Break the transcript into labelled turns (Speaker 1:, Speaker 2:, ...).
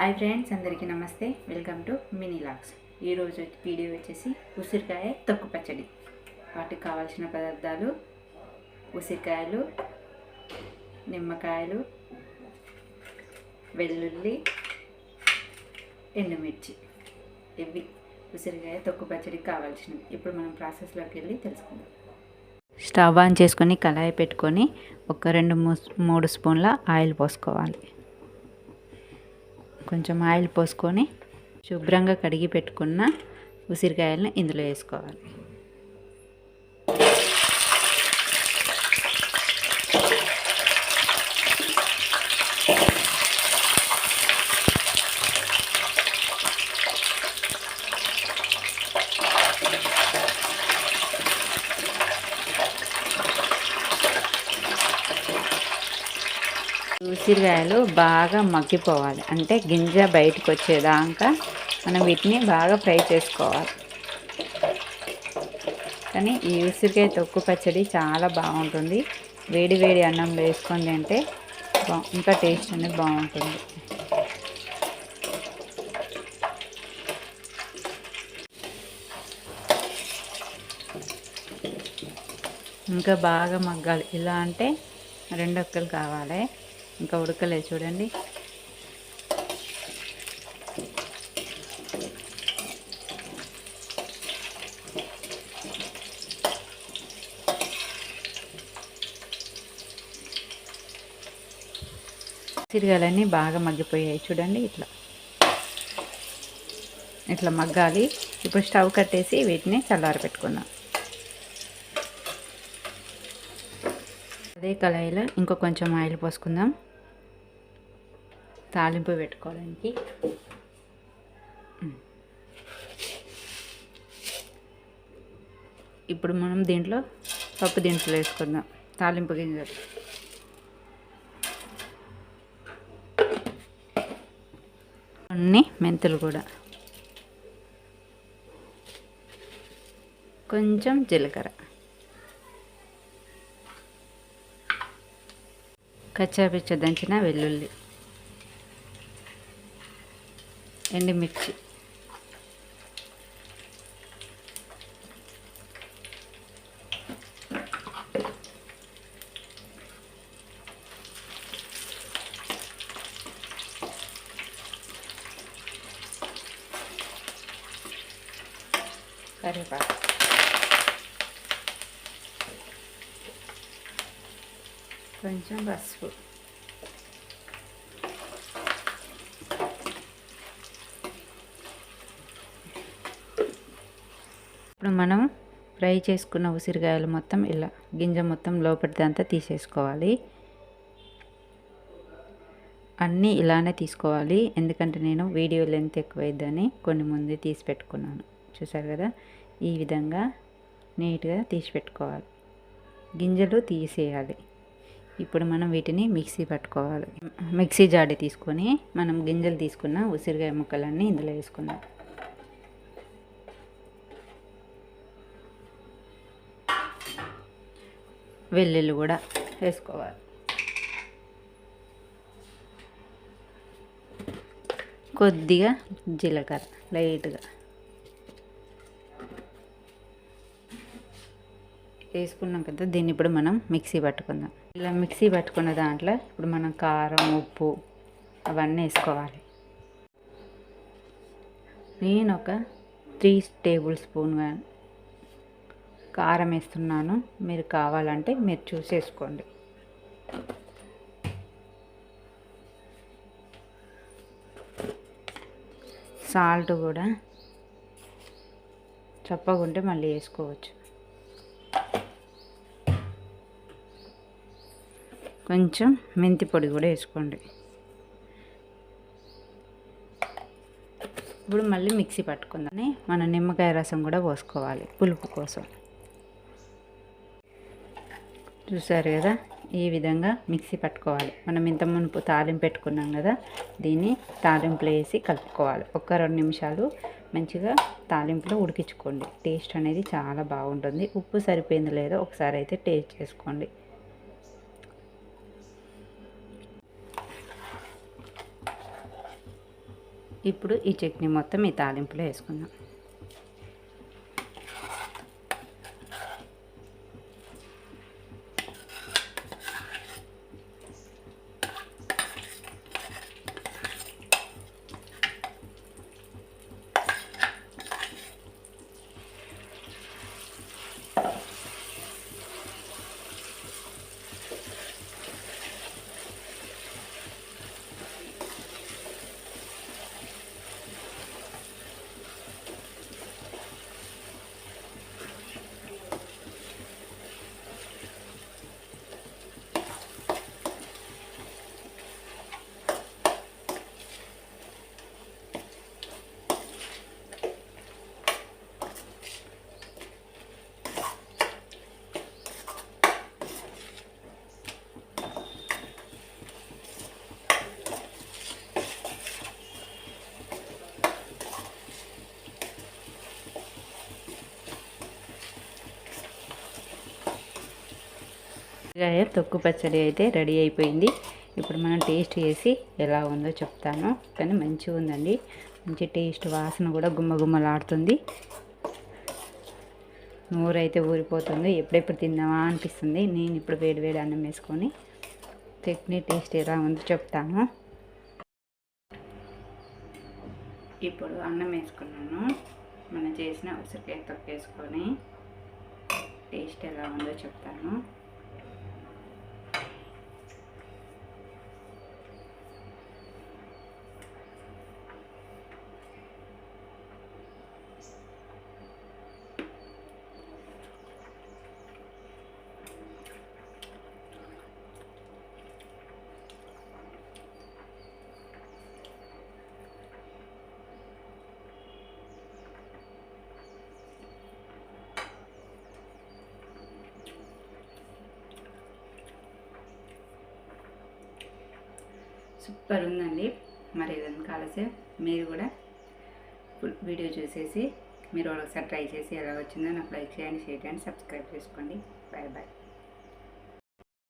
Speaker 1: Hi friends అందరికీ నమస్తే. Welcome to mini లాక్స్. ఈరోజు వీడియో వచ్చేసి ఉసిరికాయ తొక్కు పచ్చడి. వాటికి కావాల్సిన పదార్థాలు ఉసిరికాయలు నిమ్మకాయలు వెల్లుల్లి ఎండుమిర్చి. ఇవి ఉసిరికాయ తొక్కు పచ్చడికి కావాల్సినవి. ఇప్పుడు మనం ప్రాసెస్లోకి వెళ్ళి తెలుసుకుందాం. స్టవ్ ఆన్ చేసుకొని కళాయి పెట్టుకొని ఒక రెండు మూడు స్పూన్ల ఆయిల్ పోసుకోవాలి. కొంచెం ఆయిల్ పోసుకొని శుభ్రంగా కడిగి పెట్టుకున్న ఉసిరికాయలను ఇందులో వేసుకోవాలి. ఉసిరికాయలు బాగా మగ్గిపోవాలి. అంటే గింజ బయటకు వచ్చేదాకా మనం వీటిని బాగా ఫ్రై చేసుకోవాలి. కానీ ఈ ఉసిరికాయ తొక్కు పచ్చడి చాలా బాగుంటుంది. వేడి వేడి అన్నంలో వేసుకొని తింటే ఇంకా టేస్ట్ అనేది బాగుంటుంది. ఇంకా బాగా మగ్గాలి. ఇలా అంటే రెండొక్కలు కావాలి. ఇంకా ఉడకలేదు చూడండి. సిరిగాలన్నీ బాగా మగ్గిపోయాయి చూడండి ఇట్లా. ఇట్లా మగ్గాలి. ఇప్పుడు స్టవ్ కట్టేసి వీటిని చల్లారి పెట్టుకుందాం అదే కళాయిలో ఇంకో కొంచెం ఆయిల్ పోసుకుందాం. తాలింపు పెట్టుకోవడానికి. ఇప్పుడు మనం దీంట్లో పప్పు దినుసులు వేసుకుందాం. తాలింపు గింజలు. కొన్ని మెంతులు కూడా. కొంచెం జీలకర్ర. కచ్చాపిచ్చ దంచిన వెల్లుల్లి. ఎండుమిర్చి. కరివేపాకు. కొంచెం పసుపు. ఇప్పుడు మనం ఫ్రై చేసుకున్న ఉసిరికాయలు మొత్తం ఇలా గింజ మొత్తం లోపలిదంతా తీసేసుకోవాలి. అన్నీ ఇలానే తీసుకోవాలి. ఎందుకంటే నేను వీడియో లెంత్ ఎక్కువైద్దని కొన్ని ముందే తీసి పెట్టుకున్నాను. చూసారు కదా? ఈ విధంగా నీట్గా తీసి పెట్టుకోవాలి. గింజలు తీసేయాలి. ఇప్పుడు మనం వీటిని మిక్సీ పట్టుకోవాలి. మిక్సీ జాడి తీసుకొని మనం గింజలు తీసుకున్న ఉసిరికాయ ముక్కలన్నీ ఇందులో వేసుకుందాం. వెల్లుల్లి కూడా వేసుకోవాలి. కొద్దిగా జీలకర్ర లైట్గా వేసుకున్నాం కదా దీన్ని ఇప్పుడు మనం మిక్సీ పట్టుకుందాం. ఇలా మిక్సీ పట్టుకున్న దాంట్లో ఇప్పుడు మనం కారం ఉప్పు అవన్నీ వేసుకోవాలి. నేను ఒక త్రీ టేబుల్ స్పూన్ కారం వేస్తున్నాను. మీరు కావాలంటే మీరు చూసేసుకోండి. సాల్ట్ కూడా చప్పగుంటే మళ్ళీ వేసుకోవచ్చు. కొంచెం మెంతి పొడి కూడా వేసుకోండి. ఇప్పుడు మళ్ళీ మిక్సీ పట్టుకుందాం. మన నిమ్మకాయ రసం కూడా పోసుకోవాలి పులుపు కోసం. చూసారు కదా? ఈ విధంగా మిక్సీ పట్టుకోవాలి. మనం ఇంత మునుపు తాలింపు పెట్టుకున్నాం కదా? దీన్ని తాలింపులో వేసి కలుపుకోవాలి. ఒక రెండు నిమిషాలు మంచిగా తాలింపులో ఉడికించుకోండి. టేస్ట్ అనేది చాలా బాగుంటుంది. ఉప్పు సరిపోయింది లేదో ఒకసారి అయితే టేస్ట్ చేసుకోండి. ఇప్పుడు ఈ చట్నీ మొత్తం ఈ తాలింపులో వేసుకుందాం. వంకాయ తొక్కు పచ్చడి అయితే రెడీ అయిపోయింది. ఇప్పుడు మనం టేస్ట్ చేసి ఎలా ఉందో చెప్తాను. కానీ మంచిగా ఉందండి. మంచి టేస్ట్ వాసన కూడా గుమ్మగుమ్మలాడుతుంది. నోరైతే ఊరిపోతుంది. ఎప్పుడెప్పుడు తిందామా అనిపిస్తుంది. నేను ఇప్పుడు వేడి వేడి అన్నం వేసుకొని చట్నీ టేస్ట్ ఎలా ఉందో చెప్తాను. ఇప్పుడు అన్నం వేసుకున్నాను. మనం చేసిన ఉసిరికాయ తొక్కేసుకొని టేస్ట్ ఎలా ఉందో చెప్తాను. సూపర్ ఉందండి. మరి ఏదైనా కాలేసే మీరు కూడా ఫుల్ వీడియో చూసేసి మీరు ఒకసారి ట్రై చేసి ఎలా వచ్చిందో నాకు లైక్ చేయండి షేర్ చేయండి సబ్స్క్రైబ్ చేసుకోండి. Bye bye.